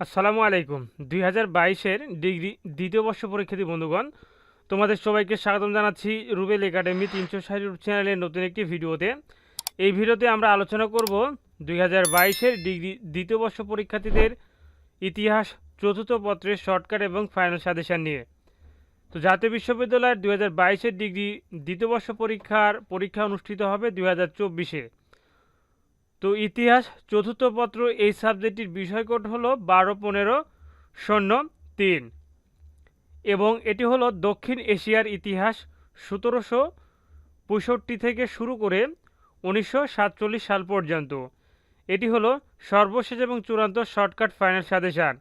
আসসালামু আলাইকুম। দুই হাজার বাইশের ডিগ্রি দ্বিতীয় বর্ষ পরীক্ষার্থী বন্ধুগণ, তোমাদের সবাইকে স্বাগতম জানাচ্ছি রুবেল একাডেমি তিনশো ষাট চ্যানেলের নতুন একটি ভিডিওতে। এই ভিডিওতে আমরা আলোচনা করব দুই হাজার বাইশের ডিগ্রি দ্বিতীয় বর্ষ পরীক্ষার্থীদের ইতিহাস, চতুর্থ পত্রের শর্টকাট এবং ফাইনাল সাজেশান নিয়ে। তো জাতীয় বিশ্ববিদ্যালয়ের দুই হাজার বাইশের ডিগ্রি দ্বিতীয় বর্ষ পরীক্ষার পরীক্ষা অনুষ্ঠিত হবে দুই হাজার চব্বিশে। তো ইতিহাস চতুর্থ পত্র এই সাবজেক্টটির বিষয়কোড হলো বারো, পনেরো, শূন্য, তিন। এবং এটি হলো দক্ষিণ এশিয়ার ইতিহাস সতেরোশো পঁয়ষট্টি থেকে শুরু করে উনিশশো সাতচল্লিশ সাল পর্যন্ত। এটি হলো সর্বশেষ এবং চূড়ান্ত শর্টকাট ফাইনাল সাজেশান।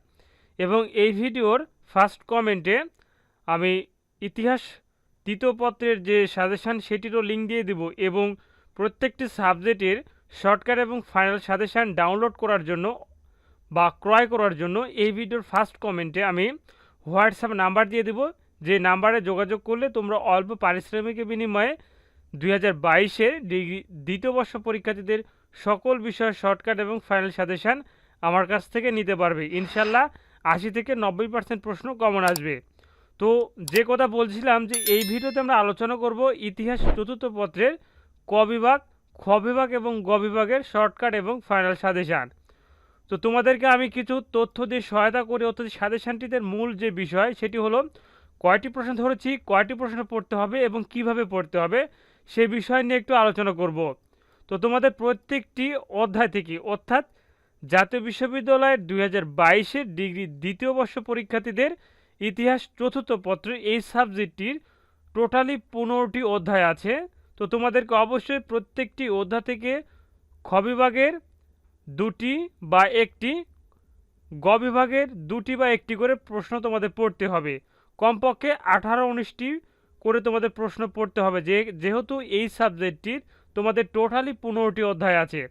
এবং এই ভিডিওর ফার্স্ট কমেন্টে আমি ইতিহাস তৃতীয় পত্রের যে সাজেশান, সেটিরও লিঙ্ক দিয়ে দেব এবং প্রত্যেকটি সাবজেক্টের শর্টকাট এবং ফাইনাল সাজেশান ডাউনলোড করার জন্য বা ক্রয় করার জন্য এই ভিডিওর ফার্স্ট কমেন্টে আমি হোয়াটসঅ্যাপ নাম্বার দিয়ে দেব। যে নাম্বারে যোগাযোগ করলে তোমরা অল্প পারিশ্রমিকের বিনিময়ে দুই হাজার বাইশের ডিগ্রি দ্বিতীয় বর্ষ পরীক্ষার্থীদের সকল বিষয়ের শর্টকাট এবং ফাইনাল সাজেশান আমার কাছ থেকে নিতে পারবে। ইনশাল্লাহ আশি থেকে নব্বই পার্সেন্ট প্রশ্ন কমন আসবে। তো যে কথা বলছিলাম যে এই ভিডিওতে আমরা আলোচনা করব ইতিহাস চতুর্থ পত্রের ক বিভাগ খ বিভাগ এবং গ বিভাগের শর্টকাট এবং ফাইনাল সাজেশান। তো তোমাদেরকে আমি কিছু তথ্য দিয়ে সহায়তা করি, অর্থাৎ সাজেশানটিতে মূল যে বিষয় সেটি হলো, কয়টি প্রশ্ন ধরেছি, কয়টি প্রশ্ন পড়তে হবে এবং কীভাবে পড়তে হবে সে বিষয় নিয়ে একটু আলোচনা করব। তো তোমাদের প্রত্যেকটি অধ্যায় থেকে, অর্থাৎ জাতীয় বিশ্ববিদ্যালয়ের দুই হাজার বাইশের ডিগ্রি দ্বিতীয় বর্ষ পরীক্ষার্থীদের ইতিহাস চতুর্থ পত্রে এই সাবজেক্টটির টোটালি পনেরোটি অধ্যায় আছে। তো তোমাদেরকে অবশ্যই প্রত্যেকটি অধ্যায় থেকে খ বিভাগের দুটি বা একটি গ বিভাগের দুটি বা একটি করে প্রশ্ন তোমাদের পড়তে হবে। কমপক্ষে আঠারো উনিশটি করে তোমাদের প্রশ্ন পড়তে হবে। যে, যেহেতু এই সাবজেক্টটির তোমাদের টোটালি পনেরোটি অধ্যায় আছে,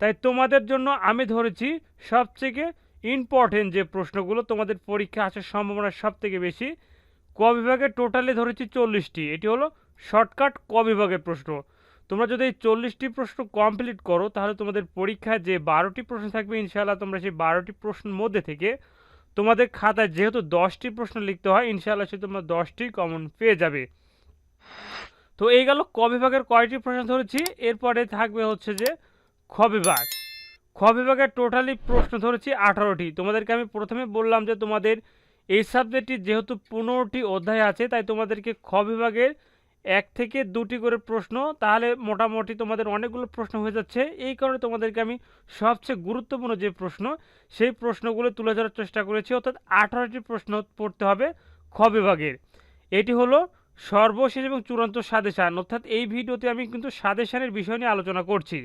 তাই তোমাদের জন্য আমি ধরেছি সবথেকে ইম্পর্টেন্ট যে প্রশ্নগুলো তোমাদের পরীক্ষা আসার সম্ভাবনা সব থেকে বেশি ক বিভাগে টোটালি ধরেছি চল্লিশটি। এটি হলো শর্টকাট ক বিভাগের প্রশ্ন। তোমরা যদি এই চল্লিশটি প্রশ্ন কমপ্লিট করো, তাহলে তোমাদের পরীক্ষায় যে বারোটি প্রশ্ন থাকবে, ইনশাআল্লাহ তোমরা সেই বারোটি প্রশ্নের মধ্যে থেকে তোমাদের খাতায় যেহেতু দশটি প্রশ্ন লিখতে হয়, ইনশাআল্লাহ সে তোমরা দশটি কমন পেয়ে যাবে। তো এই গেল ক বিভাগের কয়টি প্রশ্ন ধরেছি? এরপরে থাকবে হচ্ছে যে খ বিভাগ। খ বিভাগের টোটালি প্রশ্ন ধরেছি আঠারোটি। তোমাদেরকে আমি প্রথমে বললাম যে তোমাদের এই সাবজেক্টটি যেহেতু পনেরোটি অধ্যায় আছে, তাই তোমাদেরকে খ বিভাগের এক থেকে দুটি করে প্রশ্ন, তাহলে মোটামুটি তোমাদের অনেকগুলো প্রশ্ন হয়ে যাচ্ছে। এই কারণে তোমাদেরকে আমি সবচেয়ে গুরুত্বপূর্ণ যে প্রশ্ন, সেই প্রশ্নগুলো তুলে ধরার চেষ্টা করেছি। অর্থাৎ আঠারোটি প্রশ্ন পড়তে হবে খ বিভাগের। এটি হলো সর্বশেষ এবং চূড়ান্ত সাজেশান। অর্থাৎ এই ভিডিওতে আমি কিন্তু সাজেশানের বিষয় নিয়ে আলোচনা করছি।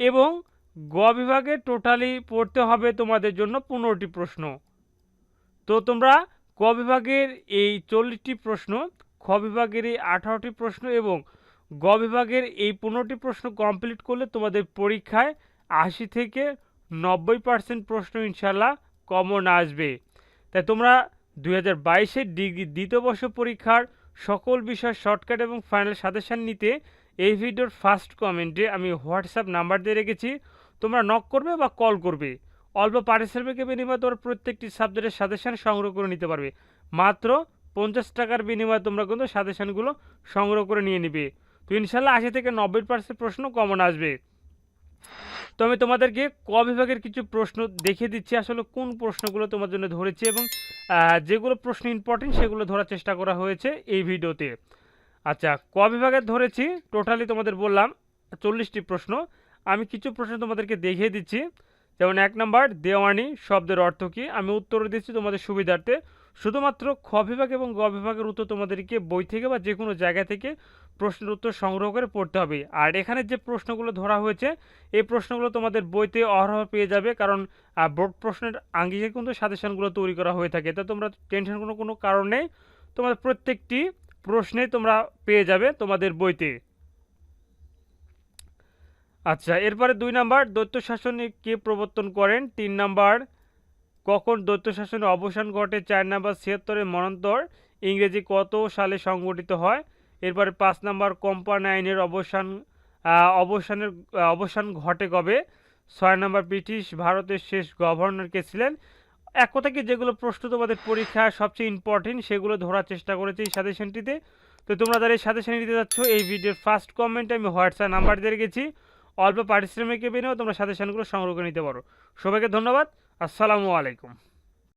এবং গ বিভাগে টোটালি পড়তে হবে তোমাদের জন্য পনেরোটি প্রশ্ন। তো তোমরা ক বিভাগের এই চল্লিশটি প্রশ্ন খ বিভাগের এই আঠারোটি প্রশ্ন এবং গ বিভাগের এই পনেরোটি প্রশ্ন কমপ্লিট করলে তোমাদের পরীক্ষায় আশি থেকে নব্বই পার্সেন্ট প্রশ্ন ইনশাল্লাহ কমন আসবে। তাই তোমরা দুই হাজার বাইশের ডিগ্রি দ্বিতীয় বর্ষ পরীক্ষার সকল বিষয় শর্টকাট এবং ফাইনাল সাজেশান নিতে এই ভিডিওর ফার্স্ট কমেন্টে আমি হোয়াটসঅ্যাপ নাম্বার দিয়ে রেখেছি। তোমরা নক করবে বা কল করবে। অল্প পারিশ্রমিকের বিনিময়ে তোমরা প্রত্যেকটি সাবজেক্টের সাজেশান সংগ্রহ করে নিতে পারবে। মাত্র পঞ্চাশ টাকার বিনিময়ে তোমরা কিন্তু সাজেশানগুলো সংগ্রহ করে নিয়ে নিবে। তো ইনশাল্লাহ আশি থেকে নব্বই পার্সেন্ট প্রশ্ন কমন আসবে। তো আমি তোমাদেরকে ক বিভাগের কিছু প্রশ্ন দেখিয়ে দিচ্ছি, আসলে কোন প্রশ্নগুলো তোমার জন্য ধরেছি এবং যেগুলো প্রশ্ন ইম্পর্টেন্ট সেগুলো ধরার চেষ্টা করা হয়েছে এই ভিডিওতে। আচ্ছা ক বিভাগের ধরেছি টোটালি তোমাদের বললাম, চল্লিশটি প্রশ্ন। আমি কিছু প্রশ্ন তোমাদেরকে দেখিয়ে দিচ্ছি। যেমন এক নম্বর, দেওয়ানি শব্দের অর্থ কী? আমি উত্তর দিচ্ছি তোমাদের সুবিধার্থে। শুধুমাত্র খ বিভাগ এবং গ বিভাগের উত্তর তোমাদেরকে বই থেকে বা যে কোনো জায়গা থেকে প্রশ্নের উত্তর সংগ্রহ করে পড়তে হবে। আর এখানে যে প্রশ্নগুলো ধরা হয়েছে, এই প্রশ্নগুলো তোমাদের বইতে অহরহ পেয়ে যাবে কারণ বোর্ড প্রশ্নের আঙ্গিকে কিন্তু সাজেশনগুলো তৈরি করা হয়ে থাকে। তা তোমরা টেনশন কোনো কোনো কারণ তোমাদের প্রত্যেকটি প্রশ্নে তোমরা পেয়ে যাবে তোমাদের বইতে। আচ্ছা এরপরে দুই নাম্বার দৈত্য শাসনে কে প্রবর্তন করেন? তিন নাম্বার, কখন দৈত্য শাসনের অবসান ঘটে? চার নাম্বার ছিয়াত্তরের মনন্তর ইংরেজি কত সালে সংগঠিত হয়? এরপরে পাঁচ নাম্বার, কোম্পানি আইনের অবসান অবসানের অবসান ঘটে কবে? ছয় নাম্বার, ব্রিটিশ ভারতের শেষ গভর্নর কে ছিলেন? এক কথাকে যেগুলো প্রশ্ন তোমাদের পরীক্ষা সবচেয়ে ইম্পর্টেন্ট সেগুলো ধরার চেষ্টা করেছি এই সাজেশনটিতে। তো তোমরা যারা এই সাজেশন যাচ্ছ, এই ভিডিওর ফার্স্ট কমেন্টে আমি হোয়াটসঅ্যাপ নাম্বার দিয়ে রেখেছি। অল্প পারিশ্রমিকের বিনিময়ে তোমরা সাজেশনগুলো সংগ্রহ করে নিতে পারো। সবাইকে ধন্যবাদ। আসসালামু আলাইকুম।